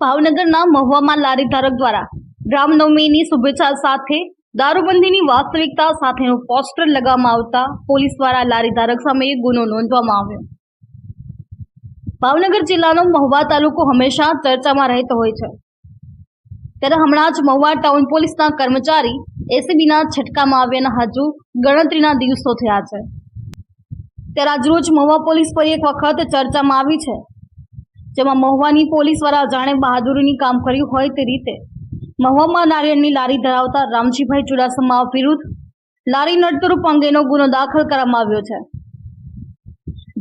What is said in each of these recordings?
ભાવનગરના મહુવામાં લારી ધારક દ્વારા રામનવમીની શુભેચ્છા સાથે દારૂબંધીની વાસ્તવિકતા સાથેનું પોસ્ટર લગાવવામાં આવતા પોલીસ દ્વારા લારી ધારક સામે ગુનો નોંધવામાં આવ્યો. ભાવનગર જિલ્લાનો મહુવા તાલુકો હંમેશા ચર્ચામાં રહેતો હોય છે. ત્યારે હમણાં જ મહુવા ટાઉન પોલીસના કર્મચારી એસીબીના છટકામાં આવ્યાના હજુ ગણતરીના દિવસો થયા છે. ત્યારે આજરોજ મહુવા પોલીસ પર એક વખત ચર્ચામાં આવી છે. જેમાં મહુવાની પોલીસ દ્વારા જાણે બહાદુરીની કામ કર્યું હોય તે રીતે મહુવામાં નારિયેળની લારી ધરાવતા રામજીભાઈ ચુડાસમા વિરુદ્ધ લારી નડતરૂપ અંગેનો ગુનો દાખલ કરવામાં આવ્યો છે.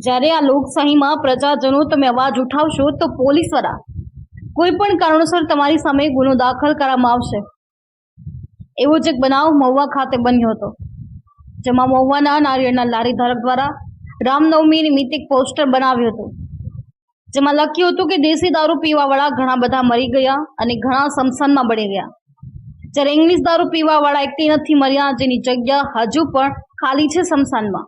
જ્યારે આ લોકશાહીમાં પ્રજાજનો તમે અવાજ ઉઠાવશો તો પોલીસ દ્વારા કોઈ પણ કારણોસર તમારી સામે ગુનો દાખલ કરવામાં આવશે. એવો જ એક બનાવ મહુવા ખાતે બન્યો હતો, જેમાં મહુવાના નારિયેળના લારી ધારક દ્વારા રામનવમી નિમિત્તે પોસ્ટર બનાવ્યું હતું. જેમાં લખ્યું હતું કે દેશી દારૂ પીવાવાળા ઘણા બધા મરી ગયા અને ઘણા સમસાનમાં બળી ગયા. જ્યારે ઇંગ્લિશ દારૂ પીવાવાળા એકટી નથી મર્યા જેની જગ્યા હજુ પણ ખાલી છે સમસાનમાં.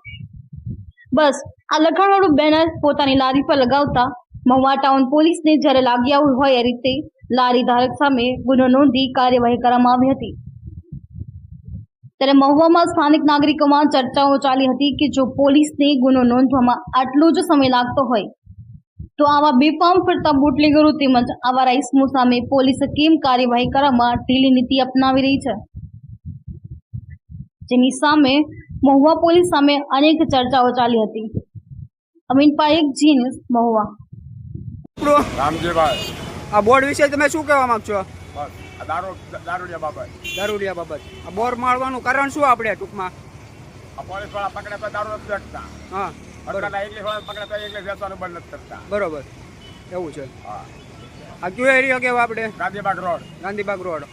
બસ, આ લખાણવાળું બેનર પોતાની લારી પર લગાવતા મહુવા ટાઉન પોલીસને જ્યારે લાગી આવ્યું હોય એ રીતે લારી ધારક સામે ગુનો નોંધી કાર્યવાહી કરવામાં આવી હતી. ત્યારે મહુવામાં સ્થાનિક નાગરિકોમાં ચર્ચાઓ ચાલી હતી કે જો પોલીસને ગુનો નોંધવામાં આટલો જ સમય લાગતો હોય તો આવા બેફામ ફરતા બુટલેગરો તેમજ આવા રાઈસમો સામે પોલીસ કેમ કાર્યવાહી કરવામાં ઢીલી નીતિ અપનાવી રહી છે? જેની સામે મહુવા પોલીસ સામે અનેક ચર્ચાઓ ચાલી હતી. Amin Parekh Zee News Mahuva. Ramjibhai. આ બોર્ડ વિશે તમે શું કહેવા માંગશો? બસ. દારૂડિયા બાબત. દારૂડિયા બાબત. આ બોર મારવાનું કારણ શું આપણે ટૂંકમાં? પોલીસવાળા પકડે દારૂ નથી હા. બરોબર. એવું છે. હા. આ કયો એરિયો કેવો આપણે? ગાંધીબાગ રોડ. ગાંધીબાગ રોડ.